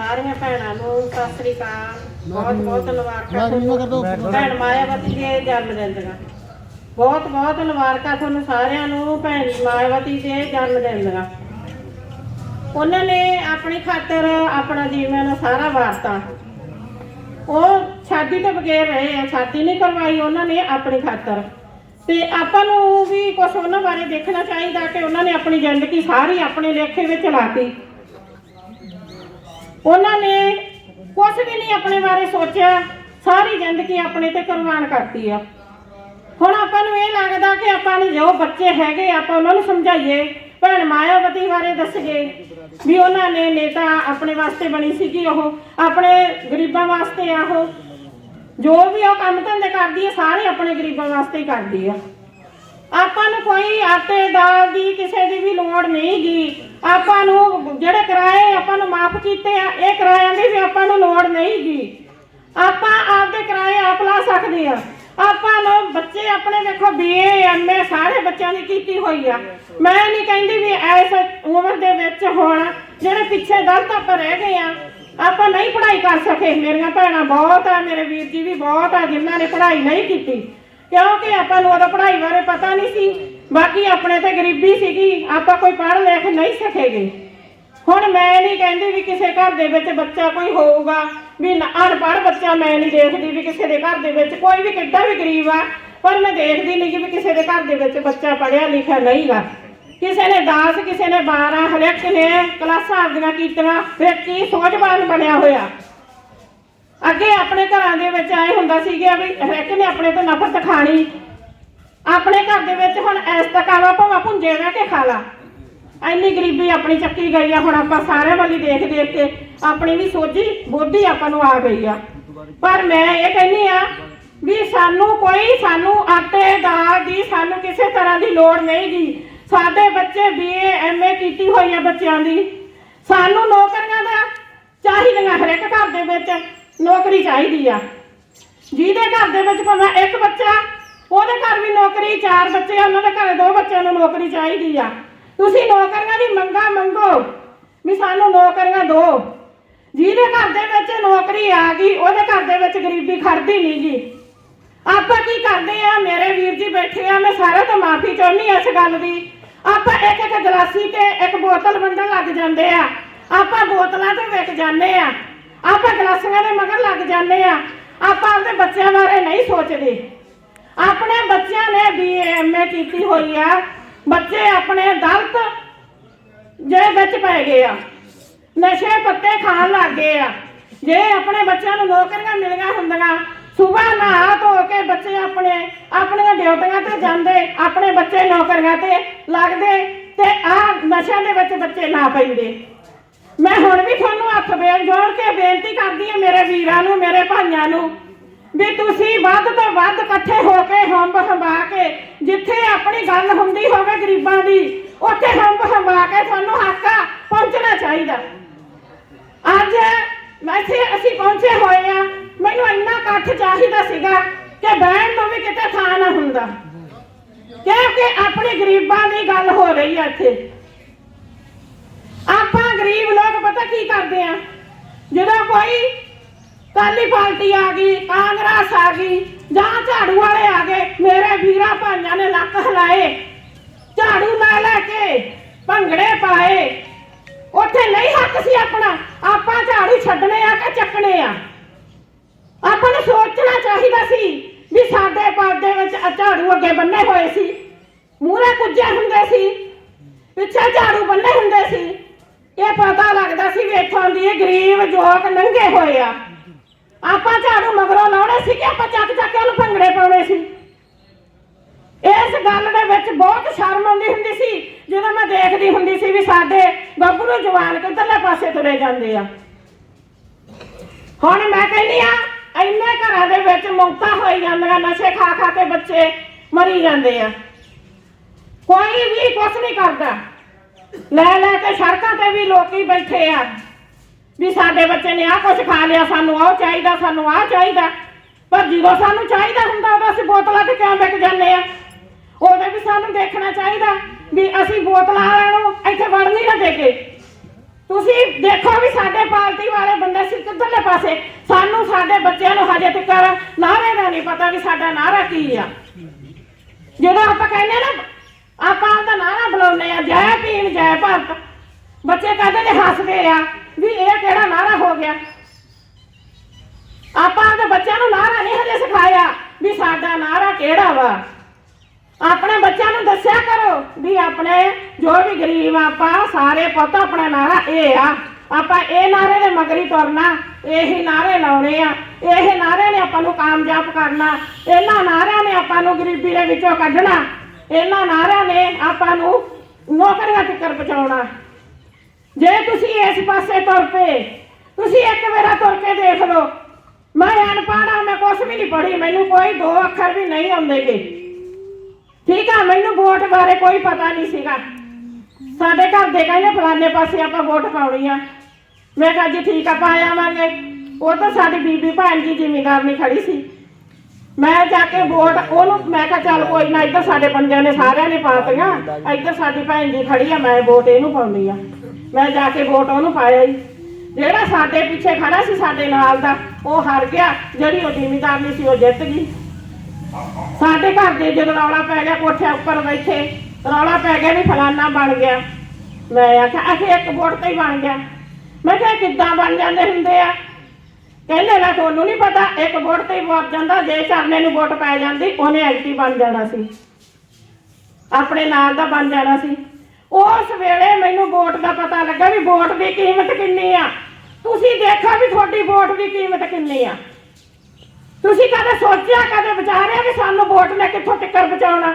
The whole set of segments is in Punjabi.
ਸਾਰੀਆਂ ਭੈਣਾਂ ਨੂੰ ਸਤਿ ਸ੍ਰੀ ਅਕਾਲ। ਬਹੁਤ ਬਹੁਤ ਮੁਬਾਰਕਾਂ ਤੁਹਾਨੂੰ। ਭੈਣ ਮਾਇਆਵਤੀ ਦੇ ਜਨਮ ਦਿਨ ਦੀਆਂ ਬਹੁਤ ਬਹੁਤ ਮੁਬਾਰਕਾਂ ਤੁਹਾਨੂੰ ਸਾਰਿਆਂ ਨੂੰ ਭੈਣ ਮਾਇਆਵਤੀ ਦੇ ਜਨਮ ਦਿਨ ਦੀਆਂ ਉਹਨਾਂ ਨੇ ਆਪਣੀ ਖਾਤਰ ਆਪਣਾ ਜੀਵਨ ਸਾਰਾ ਵਾਰਤਾ। ਉਹ ਸ਼ਾਦੀ ਤੋਂ ਬਗੈਰ ਰਹੇ ਆ ਸ਼ਾਦੀ ਨਹੀਂ ਕਰਵਾਈ ਉਹਨਾਂ ਨੇ ਆਪਣੀ ਖਾਤਰ। ਤੇ ਆਪਾਂ ਨੂੰ ਵੀ ਕੁਝ ਉਹਨਾਂ ਬਾਰੇ ਦੇਖਣਾ ਚਾਹੀਦਾ ਕਿ ਉਹਨਾਂ ਨੇ ਆਪਣੀ ਜ਼ਿੰਦਗੀ ਸਾਰੀ ਆਪਣੇ ਲੇਖੇ ਵਿੱਚ ਲਾਤੀ। ਉਹਨਾਂ ਨੇ ਕੁਝ ਵੀ ਨਹੀਂ ਆਪਣੇ ਬਾਰੇ ਸੋਚਿਆ। ਸਾਰੀ ਜ਼ਿੰਦਗੀ ਆਪਣੇ ਤੇ ਕੁਰਬਾਨ ਕਰਤੀ ਆ। ਹੁਣ ਆਪਾਂ ਨੂੰ ਇਹ ਲੱਗਦਾ ਕਿ ਆਪਾਂ ਨੇ ਜੋ ਬੱਚੇ ਹੈਗੇ, ਆਪਾਂ ਉਹਨਾਂ ਨੂੰ ਸਮਝਾਈਏ। ਭੈਣ ਮਾਇਆਵਤੀ ਬਾਰੇ ਦੱਸੀਏ ਵੀ ਉਹਨਾਂ ਨੇ ਨੇਤਾ ਆਪਣੇ ਵਾਸਤੇ ਬਣੀ ਸੀਗੀ ਉਹ, ਆਪਣੇ ਗਰੀਬਾਂ ਵਾਸਤੇ ਆ ਉਹ। ਜੋ ਵੀ ਉਹ ਕੰਮ ਧੰਦੇ ਕਰਦੀ ਹੈ ਸਾਰੇ ਆਪਣੇ ਗਰੀਬਾਂ ਵਾਸਤੇ ਹੀ ਕਰਦੀ ਆ। ਆਪਾਂ ਨੂੰ ਕੋਈ ਆਟੇ ਦਾਲ ਦੀ ਕਿਸੇ ਦੀ ਵੀ ਲੋੜ ਨਹੀਂ ਆਪਾਂ ਨੂੰ ਜਿਹੜੇ ਕਿਰਾਏ ਆਪਾਂ ਨੂੰ ਮਾਫ ਕੀਤੇ ਆ, ਇਹ ਕਿਰਾਇਆਂ ਦੀ ਵੀ ਆਪਾਂ ਨੂੰ ਲੋੜ ਨਹੀਂ ਆਪਾਂ ਆਪਦੇ ਕਿਰਾਏ ਆਪ ਲਾ ਸਕਦੇ ਆ। ਆਪਾਂ ਨੂੰ ਬੱਚੇ ਆਪਣੇ ਵੇਖੋ ਬੀਏ ਐਮਏ ਸਾਰੇ ਬੱਚਿਆਂ ਦੀ ਕੀਤੀ ਹੋਈ ਆ। ਮੈਂ ਨਹੀਂ ਕਹਿੰਦੀ ਵੀ ਐਸ ਉਮਰ ਦੇ ਵਿੱਚ ਹੁਣ, ਜਿਹੜੇ ਪਿੱਛੇ ਗਲਤ ਆਪਾਂ ਰਹਿ ਗਏ ਆ, ਆਪਾਂ ਨਹੀਂ ਪੜ੍ਹਾਈ ਕਰ ਸਕੇ। ਮੇਰੀਆਂ ਭੈਣਾਂ ਬਹੁਤ ਆ, ਮੇਰੇ ਵੀਰ ਜੀ ਵੀ ਬਹੁਤ ਆ, ਜਿਨ੍ਹਾਂ ਨੇ ਪੜ੍ਹਾਈ ਨਹੀਂ ਕੀਤੀ। ਕਿਉਂਕਿ ਆਪਾਂ ਨੂੰ ਉਦੋਂ ਪੜ੍ਹਾਈ ਬਾਰੇ ਪਤਾ ਨਹੀਂ ਸੀ। ਬਾਕੀ ਆਪਣੇ ਤੇ ਗਰੀਬੀ ਸੀਗੀ, ਆਪਾਂ ਕੋਈ ਪੜ੍ਹ ਲਿਖ ਨਹੀਂ ਸਕੇਗੇ। ਹੁਣ ਮੈਂ ਨਹੀਂ ਕਹਿੰਦੀ ਵੀ ਕਿਸੇ ਘਰ ਦੇ ਵਿੱਚ ਬੱਚਾ ਕੋਈ ਹੋਊਗਾ, ਵੀ ਅਨਪੜ੍ਹ ਬੱਚਾ ਮੈਂ ਨਹੀਂ ਦੇਖਦੀ ਵੀ ਕਿਸੇ ਦੇ ਘਰ ਦੇ ਵਿੱਚ, ਕੋਈ ਵੀ ਕਿੱਡਾ ਵੀ ਗਰੀਬ ਆ, ਪਰ ਮੈਂ ਦੇਖਦੀ ਨਹੀਂ ਕਿ ਵੀ ਕਿਸੇ ਦੇ ਘਰ ਦੇ ਵਿੱਚ ਬੱਚਾ ਪੜਿਆ ਲਿਖਿਆ ਨਹੀਂਗਾ। ਕਿਸੇ ਨੇ 10 ਕਿਸੇ ਨੇ 12 ਹਰੇਕ ਨੇ ਕਲਾਸਾਂ ਆਪਦੀਆਂ ਕੀਤੀਆਂ, ਫਿਰ ਕੀ ਸੋਝਵਾਨ ਬਣਿਆ ਹੋਇਆ? ਅੱਗੇ ਆਪਣੇ ਘਰਾਂ ਦੇ ਵਿੱਚ ਆਏ ਹੁੰਦਾ ਸੀਗਾ ਵੀ ਹਰੇਕ ਨੇ ਆਪਣੇ ਤੋਂ ਨਫ਼ਰਤ ਖਾਣੀ। ਆਪਣੇ ਘਰ ਦੇ ਵਿੱਚ ਹੁਣ ਇਸ ਤਕਾਵਾ ਭਾਵੇਂ, ਭੁੰਜੇ ਰਹਿ ਕੇ ਖਾ ਲਾ। ਇੰਨੀ ਗਰੀਬੀ ਆਪਣੀ ਚੱਕੀ ਗਈ ਆ, ਹੁਣ ਆਪਾਂ ਸਾਰਿਆਂ ਵਾਲੀ ਦੇਖ ਦੇਖ ਕੇ ਆਪਣੀ ਵੀ ਸੋਝੀ ਬੋਧੀ ਆਪਾਂ ਨੂੰ ਆ ਗਈ ਆ। ਪਰ ਮੈਂ ਇਹ ਕਹਿੰਨੀ ਆ ਵੀ ਸਾਨੂੰ ਕੋਈ, ਸਾਨੂੰ ਆਟੇ ਦਾਲ ਦੀ ਸਾਨੂੰ ਕਿਸੇ ਤਰ੍ਹਾਂ ਦੀ ਲੋੜ ਨਹੀਂ ਗੀ। ਸਾਡੇ ਬੱਚੇ ਬੀਏ ਐਮਏ ਕੀਤੀ ਹੋਈ ਆ ਬੱਚਿਆਂ ਦੀ। ਸਾਨੂੰ ਨੌਕਰੀਆਂ ਦਾ ਚਾਹੀਦੀਆਂ ਹਰੇਕ ਘਰ ਦੇ ਵਿੱਚ। ਨੌਕਰੀ ਚਾਹੀਦੀ ਆ। ਜਿਹਦੇ ਘਰ ਦੇ ਵਿੱਚ ਭਾਵੇਂ ਇੱਕ ਬੱਚਾ ਉਹਦੇ ਘਰ ਵੀ ਨੌਕਰੀ ਚਾਰ ਬੱਚੇ ਆ, ਉਹਨਾਂ ਦੇ ਘਰੇ ਦੋ ਬੱਚਿਆਂ ਨੂੰ ਨੌਕਰੀ ਚਾਹੀਦੀ ਆ। ਤੁਸੀਂ ਨੌਕਰੀਆਂ ਦੀ ਮੰਗਾ ਮੰਗੋ ਵੀ ਸਾਨੂੰ ਨੌਕਰੀਆਂ ਦਿਓ। ਜਿਹਦੇ ਘਰ ਦੇ ਵਿੱਚ ਨੌਕਰੀ ਆ ਗਈ ਉਹਦੇ ਘਰ ਦੇ ਵਿੱਚ ਗਰੀਬੀ ਖੜਦੀ ਨਹੀਂ ਜੀ ਆਪਾਂ ਕੀ ਕਰਦੇ ਆ? ਮੇਰੇ ਵੀਰ ਜੀ ਬੈਠੇ ਆ ਮੈਂ ਸਾਰਿਆਂ ਤੋਂ ਮਾਫੀ ਚਾਹੁੰਦੀ ਇਸ ਗੱਲ ਦੀ। ਆਪਾਂ ਇੱਕ ਇੱਕ ਗਲਾਸੀ ਤੇ ਇੱਕ ਬੋਤਲ ਵੰਡਣ ਲੱਗ ਜਾਂਦੇ ਆ। ਆਪਾਂ ਬੋਤਲਾਂ ਤੇ ਵਿਕ ਜਾਂਦੇ ਆ। ਆਪਾਂ ਗਲਾਸੀਆਂ ਦੇ ਮਗਰ ਲੱਗ ਜਾਂਦੇ ਆ। ਆਪਾਂ ਆਪਣੇ ਬੱਚਿਆਂ ਬਾਰੇ ਨਹੀਂ ਸੋਚਦੇ। ਆਪਣੇ ਬੱਚਿਆਂ ਨੇ ਬੀਏ ਕੀਤੀ ਹੋਈ ਆ। ਬੱਚੇ ਆਪਣੇ ਦਲਤ ਜੇ ਵਿੱਚ ਪੈ ਗਏ ਆ। ਨਸ਼ੇ ਪੱਤੇ ਖਾਣ ਲੱਗ ਗਏ ਆ। ਜੇ ਆਪਣੇ ਬੱਚਿਆਂ ਨੂੰ ਨੌਕਰੀਆਂ ਮਿਲੀਆਂ ਹੁੰਦੀਆਂ ਸਵੇਰ ਨਹਾ ਧੋ ਕੇ ਬੱਚੇ ਆਪਣੇ, ਆਪਣੀਆਂ ਡਿਊਟੀਆਂ ਤੇ ਜਾਂਦੇ, ਆਪਣੇ ਬੱਚੇ ਨੌਕਰੀਆਂ ਤੇ ਲੱਗਦੇ ਤੇ ਆ ਨਸ਼ਿਆਂ ਦੇ ਵਿੱਚ ਬੱਚੇ ਨਾ ਪੈਂਦੇ। ਮੈਂ ਹੁਣ ਵੀ ਤੁਹਾਨੂੰ ਹੱਥ ਬੇਨ ਜੋੜ ਕੇ ਬੇਨਤੀ ਕਰਦੀ ਹਾਂ ਮੇਰੇ ਵੀਰਾਂ ਨੂੰ, ਮੇਰੇ ਭਾਈਆਂ ਨੂੰ, ਵੀ ਤੁਸੀਂ ਵੱਧ ਤੋਂ ਵੱਧ ਇਕੱਠੇ ਹੋ ਕੇ ਹੰਬ ਹੰਬਾ ਕੇ, ਜਿੱਥੇ ਆਪਣੀ ਗੱਲ ਹੁੰਦੀ ਹੋਵੇ ਗਰੀਬਾਂ ਦੀ, ਉੱਥੇ ਹੰਬ ਹੰਬਾ ਕੇ ਤੁਹਾਨੂੰ ਹੱਕ ਪਹੁੰਚਣਾ ਚਾਹੀਦਾ। ਅੱਜ ਮੈਥੇ ਅਸੀਂ ਪਹੁੰਚੇ ਹੋਏ ਆ, ਮੈਨੂੰ ਇੰਨਾ ਇਕੱਠ ਚਾਹੀਦਾ ਸੀਗਾ ਕਿ ਬਹਿਣ ਨੂੰ ਵੀ ਕਿਤੇ ਥਾਂ ਨਾ ਹੁੰਦਾ। ਕਿਉਂਕਿ ਆਪਣੇ ਗਰੀਬਾਂ ਦੀ ਗੱਲ ਹੋ ਰਹੀ ਆ ਇੱਥੇ। ਗਰੀਬ ਲੋਕ ਪਤਾ ਕੀ ਕਰਦੇ ਆ? ਜਦੋਂ ਕੋਈ ਕਾਲੀ ਪਾਰਟੀ ਆ ਗਈ, ਕਾਂਗਰਸ ਆ ਗਈ ਜਾਂ ਝਾੜੂ ਵਾਲੇ ਆ ਗਏ, ਮੇਰੇ ਵੀਰਾਂ ਭਾਈਆਂ ਨੇ ਲੱਕ ਹਿਲਾਏ, ਝਾੜੂ ਲੈ ਲੈ ਕੇ ਭੰਗੜੇ ਪਾਏ, ਉੱਥੇ ਨਹੀਂ ਹੱਕ ਸੀ ਆਪਣਾ। ਆਪਾਂ ਝਾੜੂ ਛੱਡਣੇ ਆ ਕਿ ਚੱਕਣੇ ਆ? ਆਪਾਂ ਨੂੰ ਸੋਚਣਾ ਚਾਹੀਦਾ ਸੀ ਵੀ ਸਾਡੇ ਪਰਦੇ ਵਿੱਚ ਝਾੜੂ ਅੱਗੇ ਬੰਨੇ ਹੋਏ ਸੀ। ਮੂਹਰੇ ਕੁੱਜੇ ਹੁੰਦੇ ਸੀ, ਪਿੱਛੇ ਝਾੜੂ ਬੰਨੇ ਹੁੰਦੇ ਸੀ। ਇਹ ਪਤਾ ਲੱਗਦਾ ਸੀ ਵੀ ਦੀ ਇਹ ਗਰੀਬ ਜੋਕ ਨੰਗੇ ਹੋਏ ਆ। ਆਪਾਂ ਝਾੜੂ ਮਗਰੋਂ ਲਾਉਣੇ ਸੀ ਕਿ ਆਪਾਂ ਚੱਕ ਚੱਕ ਕੇ ਉਹਨੂੰ ਭੰਗੜੇ ਪਾਉਣੇ ਸੀ। ਇਸ ਗੱਲ ਦੇ ਵਿੱਚ ਬਹੁਤ ਸ਼ਰਮ ਆਉਂਦੀ ਹੁੰਦੀ ਸੀ, ਜਦੋਂ ਮੈਂ ਦੇਖਦੀ ਹੁੰਦੀ ਸੀ ਵੀ ਸਾਡੇ ਗੱਭਰੂ ਜਵਾਨ ਕਿੱਧਰਲੇ ਪਾਸੇ ਤੁਰੇ ਜਾਂਦੇ ਆ। ਹੁਣ ਮੈਂ ਕਹਿੰਦੀ ਆ, ਇੰਨੇ ਘਰਾਂ ਦੇ ਵਿੱਚ ਮੁਕਤਾ ਹੋਈ ਜਾਂਦੀਆਂ, ਨਸ਼ੇ ਖਾ ਖਾ ਕੇ ਬੱਚੇ ਮਰੀ ਜਾਂਦੇ ਆ। ਕੋਈ ਵੀ ਕੁਛ ਨਹੀਂ ਕਰਦਾ। ਲੈ ਲੈ ਕੇ ਸੜਕਾਂ ਤੇ ਵੀ ਲੋਕੀ ਬੈਠੇ ਆ। ਵੀ ਸਾਡੇ ਬੱਚੇ ਨੇ ਆਹ ਕੁਝ ਖਾ ਲਿਆ, ਸਾਨੂੰ ਆਹ ਚਾਹੀਦਾ, ਸਾਨੂੰ ਆਹ ਚਾਹੀਦਾ। ਪਰ ਜਦੋਂ ਸਾਨੂੰ ਚਾਹੀਦਾ ਹੁੰਦਾ, ਉਦੋਂ ਅਸੀਂ ਬੋਤਲਾਂ ਤੇ ਕਿਉਂ ਵਿਕ ਜਾਂਦੇ ਆ? ਉਹਦੇ ਵੀ ਸਾਨੂੰ ਦੇਖਣਾ ਚਾਹੀਦਾ ਵੀ ਅਸੀਂ ਬੋਤਲਾਂ ਵਾਲਿਆਂ ਨੂੰ ਇੱਥੇ ਵੜ ਨਹੀਂ ਨਾ ਦੇਗੇ ਤੁਸੀਂ ਦੇਖੋ ਵੀ ਸਾਡੇ ਪਾਰਟੀ ਵਾਲੇ ਬੰਦੇ ਸੀ ਕਿੱਧਰਲੇ ਪਾਸੇ? ਸਾਨੂੰ ਸਾਡੇ ਬੱਚਿਆਂ ਨੂੰ ਹਜੇ ਤੱਕ ਨਾਰੇ ਦਾ ਨਹੀਂ ਪਤਾ ਵੀ ਸਾਡਾ ਨਾਰਾ ਕੀ ਆ। ਜਦੋਂ ਆਪਾਂ ਕਹਿੰਦੇ ਨਾ ਆਪਾਂ ਉਹਦਾ ਨਾਰਾ ਬੁਲਾਉਂਦੇ ਆ, ਜੈ ਭੀਮ, ਜੈ ਭਾਰਤ ਬੱਚੇ ਕਹਿੰਦੇ ਨੇ ਹੱਸਦੇ ਆ, ਵੀ ਇਹ ਕਿਹੜਾ ਨਾਰਾ ਹੋ ਗਿਆ? ਆਪਾਂ ਆਪਣੇ ਬੱਚਿਆਂ ਨੂੰ ਨਾਰਾ ਨਹੀਂ ਹਜੇ ਸਿਖਾਇਆ ਵੀ ਸਾਡਾ ਨਾਰਾ ਕਿਹੜਾ ਵਾ। ਆਪਣੇ ਬੱਚਿਆਂ ਨੂੰ ਦੱਸਿਆ ਕਰੋ ਵੀ ਆਪਣੇ ਜੋ ਵੀ ਗਰੀਬ ਆਪਾਂ ਸਾਰੇ ਪੁੱਤ ਆਪਣਾ ਨਾਰਾ ਇਹ ਆ। ਆਪਾਂ ਇਹ ਨਾਰੇ ਦੇ ਮਗਰੀ ਤੁਰਨਾ, ਇਹੀ ਨਾਰੇ ਲਾਉਣੇ ਆ। ਇਹ ਨਾਰੇ ਨੇ ਆਪਾਂ ਨੂੰ ਕਾਮਯਾਬ ਕਰਨਾ। ਇਹਨਾਂ ਨਾਰਿਆਂ ਨੇ ਆਪਾਂ ਨੂੰ ਗਰੀਬੀ ਦੇ ਵਿੱਚੋਂ ਕੱਢਣਾ। ਇਹਨਾਂ ਨਾਰਿਆਂ ਨੇ ਆਪਾਂ ਨੂੰ ਨੌਕਰੀਆਂ ਤੱਕ ਪਹੁੰਚਾਉਣਾ ਜੇ ਤੁਸੀਂ ਇਸ ਪਾਸੇ ਤੁਰ ਪਏ, ਤੁਸੀਂ ਇੱਕ ਵਾਰਾ ਤੁਰ ਕੇ ਦੇਖ ਲਓ। ਮੈਂ ਅਨਪੜ੍ਹ ਆ ਮੈਂ ਕੁਛ ਵੀ ਨਹੀਂ ਪੜ੍ਹੀ, ਮੈਨੂੰ ਕੋਈ ਦੋ ਅੱਖਰ ਵੀ ਨਹੀਂ ਆਉਂਦੇਗੇ। ਠੀਕ ਆ, ਮੈਨੂੰ ਵੋਟ ਬਾਰੇ ਕੋਈ ਪਤਾ ਨਹੀਂ ਸੀਗਾ। ਸਾਡੇ ਘਰ ਦੇ ਕਹਿੰਦੇ ਫਲਾਣੇ ਪਾਸੇ ਆਪਾਂ ਵੋਟ ਪਾਉਣੀ ਆ। ਮੈਂ ਕਿਹਾ ਜੀ ਠੀਕ ਆ, ਪਾ ਆਵਾਂਗੇ। ਉਹ ਤਾਂ ਸਾਡੀ ਬੀਬੀ ਭੈਣ ਜੀ ਜ਼ਿਮੀਂਦਾਰ ਨਹੀਂ ਖੜੀ ਸੀ। ਮੈਂ ਜਾ ਕੇ ਵੋਟ, ਉਹਨੂੰ ਮੈਂ ਕਿਹਾ ਚੱਲ ਕੋਈ ਨਾ, ਇੱਧਰ ਸਾਡੇ ਬੰਦਿਆਂ ਨੇ ਸਾਰਿਆਂ ਨੇ ਪਾਤੀਆਂ ਇੱਧਰ ਸਾਡੀ ਭੈਣ ਜੀ ਖੜੀ ਆ, ਮੈਂ ਵੋਟ ਇਹਨੂੰ ਪਾਉਂਦੀ ਆ। ਮੈਂ ਜਾ ਕੇ ਵੋਟ ਉਹਨੂੰ ਪਾਇਆ ਜੀ। ਜਿਹੜਾ ਸਾਡੇ ਪਿੱਛੇ ਖੜਾ ਸੀ ਸਾਡੇ ਨਾਲ ਦਾ, ਉਹ ਹਾਰ ਗਿਆ। ਜਿਹੜੀ ਉਹ ਜ਼ਿਮੀਂਦਾਰ ਸੀ, ਉਹ ਜਿੱਤ ਗਈ। ਸਾਡੇ ਘਰ ਦੇ ਜਦੋਂ ਰੌਲਾ ਪੈ ਗਿਆ ਕੋਠੇ ਉੱਪਰ ਬੈਠੇ, ਰੌਲਾ ਪੈ ਗਿਆ ਵੀ ਫਲਾਨਾ ਬਣ ਗਿਆ। ਮੈਂ ਆਖਿਆ ਅਸੀਂ ਇੱਕ ਵੋਟ ਤੇ ਹੀ ਬਣ ਗਿਆ। ਮੈਂ ਕਿਹਾ ਕਿੱਦਾਂ ਬਣ ਜਾਂਦੇ ਹੁੰਦੇ ਆ? ਕਹਿੰਦੇ ਨਾ ਤੁਹਾਨੂੰ ਨਹੀਂ ਪਤਾ, ਇੱਕ ਵੋਟ ਤੇ ਹੀ ਵੋਟ ਜਾਂਦਾ, ਜੇ ਚਰਨੇ ਨੂੰ ਵੋਟ ਪੈ ਜਾਂਦੀ, ਉਹਨੇ ਐਕਟੀ ਬਣ ਜਾਣਾ ਸੀ। ਆਪਣੇ ਨਾਲ ਦਾ ਬਣ ਜਾਣਾ ਸੀ। ਉਸ ਵੇਲੇ ਮੈਨੂੰ ਵੋਟ ਦਾ ਪਤਾ ਲੱਗਾ ਵੀ ਵੋਟ ਦੀ ਕੀਮਤ ਕਿੰਨੀ ਆ। ਤੁਸੀਂ ਦੇਖੋ ਵੀ ਤੁਹਾਡੀ ਵੋਟ ਦੀ ਕੀਮਤ ਕਿੰਨੀ ਆ। ਤੁਸੀਂ ਕਦੇ ਸੋਚਿਆ, ਕਦੇ ਵਿਚਾਰਿਆ ਵੀ ਸਾਨੂੰ ਵੋਟ ਨੇ ਕਿੱਥੋਂ ਟਿੱਕਰ ਬਚਾਉਣਾ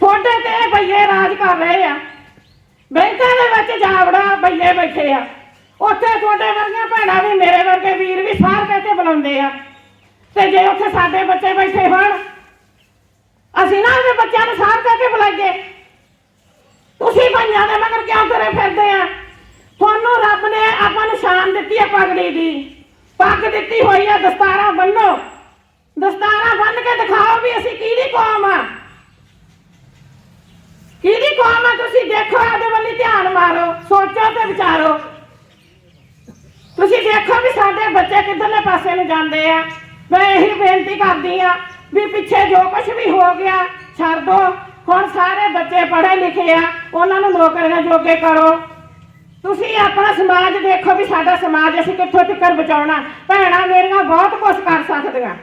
ਤੁਹਾਡੇ ਤੇ ਇਹ ਭਈਏ ਰਾਜ ਕਰ ਰਹੇ ਆ। ਬੈਂਕਾਂ ਦੇ ਵਿੱਚ ਜਾਵੜਾ ਭਈਏ ਬੈਠੇ ਆ। ਉੱਥੇ ਤੁਹਾਡੇ ਵਰਗੀਆਂ ਭੈਣਾਂ ਵੀ ਮੇਰੇ ਵਰਗੇ ਵੀਰ ਵੀ ਸਾਰ ਕਹਿ ਕੇ ਬੁਲਾਉਂਦੇ ਆ। ਤੇ ਜੇ ਉੱਥੇ ਸਾਡੇ ਬੱਚੇ ਬੈਠੇ ਹੋਣ, ਅਸੀਂ ਨਾ ਆਪਣੇ ਬੱਚਿਆਂ ਨੂੰ ਸਾਰ ਕਹਿ ਕੇ ਬੁਲਾਈਏ। ਤੁਸੀਂ ਭਈਆਂ ਦੇ ਮਗਰ ਕਿਉਂ ਤੁਰੇ ਫਿਰਦੇ ਆ? ਤੁਹਾਨੂੰ ਰੱਬ ਨੇ ਆਪਾਂ ਨੂੰ ਸ਼ਾਨ ਦਿੱਤੀ ਹੈ ਪਗੜੀ ਦੀ। ਪੱਗ ਦਿੱਤੀ ਹੋਈ ਹੈ ਦਸਤਾਰਾ ਬੰਨੋ। ਦਸਤਾਰਾ ਬੰਨ ਕੇ ਦਿਖਾਓ ਵੀ ਅਸੀਂ ਕਿਹਦੀ ਕੌਮ ਆ। ਕਿਹਦੀ ਕੌਮ ਆ ਤੁਸੀਂ ਦੇਖੋ ਆਦੇ ਵੱਲ ਧਿਆਨ ਮਾਰੋ, ਸੋਚੋ ਤੇ ਵਿਚਾਰੋ। ਤੁਸੀਂ ਦੇਖੋ ਵੀ ਸਾਡੇ ਬੱਚੇ ਕਿੱਧਰਲੇ ਪਾਸੇ ਨੂੰ ਜਾਂਦੇ ਆ। ਮੈਂ ਇਹੀ ਬੇਨਤੀ ਕਰਦੀ ਆ ਵੀ ਪਿੱਛੇ ਜੋ ਕੁਝ ਵੀ ਹੋ ਗਿਆ, ਛੱਡ ਦੋ। ਹੁਣ ਸਾਰੇ ਬੱਚੇ ਪੜ੍ਹੇ ਲਿਖੇ ਆ, ਉਹਨਾਂ ਨੂੰ ਨੌਕਰੀਆਂ ਜੋਗੇ ਕਰੋ। ਤੁਸੀਂ ਆਪਣਾ ਸਮਾਜ ਦੇਖੋ ਵੀ ਸਾਡਾ ਸਮਾਜ ਅਸੀਂ ਕਿੱਥੋਂ ਤੱਕ ਬਚਾਉਣਾ। ਭੈਣਾਂ ਮੇਰੀਆਂ ਬਹੁਤ ਕੁਝ ਕਰ ਸਕਦੀਆਂ।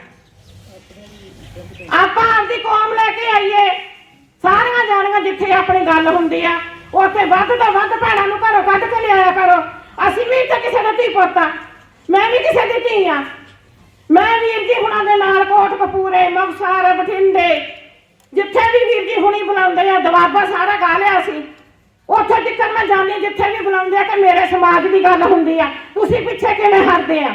ਆਪਾਂ ਆਪਦੀ ਕੌਮ ਲੈ ਕੇ ਆਈਏ। ਸਾਰੀਆਂ ਜਾਣੀਆਂ ਜਿੱਥੇ ਆਪਣੀ ਗੱਲ ਹੁੰਦੀ ਆ, ਉੱਥੇ ਵੱਧ ਤੋਂ ਵੱਧ ਭੈਣਾਂ ਨੂੰ ਘਰੋਂ ਕੱਢ ਕੇ ਲਿਆਇਆ ਕਰੋ। ਅਸੀਂ ਵੀ ਤਾਂ ਕਿਸੇ ਦਾ ਧੀ ਪੁੱਤ ਆ। ਮੈਂ ਵੀ ਕਿਸੇ ਦੀ ਧੀ ਆ। ਮੈਂ ਵੀਰ ਜੀ ਹੁਣਾਂ ਦੇ ਨਾਲ ਕੋਟ ਕਪੂਰੇ ਮੁਕਤਸਰ ਬਠਿੰਡੇ, ਜਿੱਥੇ ਵੀ ਵੀਰ ਜੀ ਹੁਣੀ ਬੁਲਾਉਂਦੇ ਆ, ਦਵਾਬਾ ਸਾਰਾ ਗਾ ਲਿਆ ਸੀ। ਉੱਥੇ ਜਿੱਥੇ ਮੈਂ ਜਾਂਦੀ, ਜਿੱਥੇ ਵੀ ਬੁਲਾਉਂਦੇ ਆ ਕਿ ਮੇਰੇ ਸਮਾਜ ਦੀ ਗੱਲ ਹੁੰਦੀ ਆ। ਤੁਸੀਂ ਪਿੱਛੇ ਕਿਵੇਂ ਹਰਦੇ ਆ?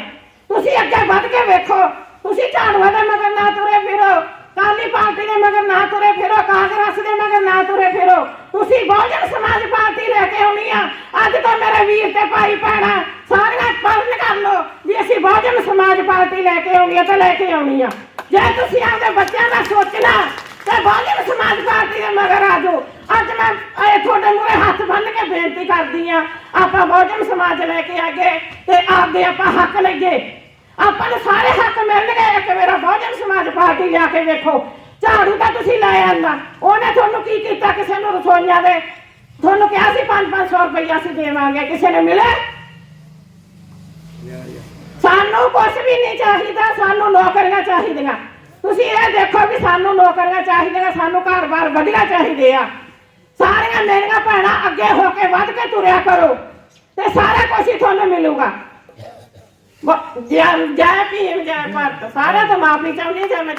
ਤੁਸੀਂ ਅੱਗੇ ਵੱਧ ਕੇ ਵੇਖੋ। ਤੁਸੀਂ ਝਾੜੂਆਂ ਦੇ ਮਗਰ ਨਾ ਤੁਰੇ ਫਿਰੋ। ਕਾਲੀ ਪਾਰਟੀ ਦੇ ਮਗਰ ਨਾ ਤੁਰੇ ਫਿਰੋ, ਕਾਂਗਰਸ ਦੇ ਮਗਰ ਨਾ ਤੁਰੇ ਫਿਰੋ। ਤੁਸੀਂ ਬਹੁਜਨ ਸਮਾਜ ਪਾਰਟੀ ਲੈ ਕੇ ਆਉਣੀ ਆ। ਅੱਜ ਤਾਂ ਮੇਰੇ ਵੀਰ ਤੇ ਭਾਈ ਭੈਣਾਂ ਸਾਰੀਆਂ ਪਰਨ ਕਰ ਲੋ ਵੀ ਅਸੀਂ ਬਹੁਜਨ ਸਮਾਜ ਪਾਰਟੀ ਲੈ ਕੇ ਆਉਣੀ ਆ ਤੇ ਲੈ ਕੇ ਆਉਣੀ ਆ। ਜੇ ਤੁਸੀਂ ਆਪਣੇ ਬੱਚਿਆਂ ਦਾ ਸੋਚਣਾ, ਤੇ ਬਹੁਜਨ ਸਮਾਜ ਪਾਰਟੀ ਦੇ ਮਗਰ ਆ ਜਾਓ। ਅੱਜ ਮੈਂ, ਇਹ ਤੁਹਾਡੇ ਮੂਹਰੇ ਹੱਥ ਬੰਨ੍ਹ ਕੇ ਬੇਨਤੀ ਕਰਦੀ ਆ, ਆਪਾਂ ਬਹੁਜਨ ਸਮਾਜ ਲੈ ਕੇ ਆਗੇ ਤੇ ਆਪਦੇ ਆਪਾਂ ਹੱਕ ਲਈਏ। ਆਪਾਂ ਨੂੰ ਸਾਰੇ ਹੱਕ ਮਿਲਣਗੇ ਇੱਕ ਮੇਰਾ ਬਹੁਜਨ ਸਮਾਜ ਪਾਰਟੀ ਲਿਆ ਕੇ ਵੇਖੋ। ਝਾੜੂ ਤਾਂ ਤੁਸੀਂ ਲੈ ਆਂਦਾ। ਉਹਨੇ ਤੁਹਾਨੂੰ ਕੀ ਕੀਤਾ ਕਿਸੇ ਨੂੰ ਰਸੋਈਆਂ ਦੇ? ਤੁਹਾਨੂੰ ਕਿਹਾ ਸੀ 5-500 ਰੁਪਈਆ ਅਸੀਂ ਦੇਵਾਂਗੇ ਕਿਸੇ ਨੇ ਮਿਲੇ? ਸਾਨੂੰ ਕੁਝ ਵੀ ਨਹੀਂ ਚਾਹੀਦਾ ਸਾਨੂੰ ਨੌਕਰੀਆਂ ਚਾਹੀਦੀਆਂ। ਤੁਸੀਂ ਇਹ ਦੇਖੋ ਵੀ ਸਾਨੂੰ ਨੌਕਰੀਆਂ ਚਾਹੀਦੀਆਂ ਸਾਨੂੰ ਘਰ-ਬਾਰ ਵਧੀਆ ਚਾਹੀਦੇ ਆ। ਸਾਰੀਆਂ ਮੇਰੀਆਂ ਭੈਣਾਂ ਅੱਗੇ ਹੋ ਕੇ ਵੱਧ ਕੇ ਤੁਰਿਆ ਕਰੋ। ਤੇ ਸਾਰਾ ਕੁਝ ਹੀ ਤੁਹਾਨੂੰ ਮਿਲੂਗਾ। ਬ- ਜੈ ਜੈ ਭੀਮ ਜੈ ਭਾਰਤ। ਸਾਰਿਆਂ ਤੋਂ ਮਾਫੀ ਚਾਹੁੰਦੀ ਜੇ ਮੈਂ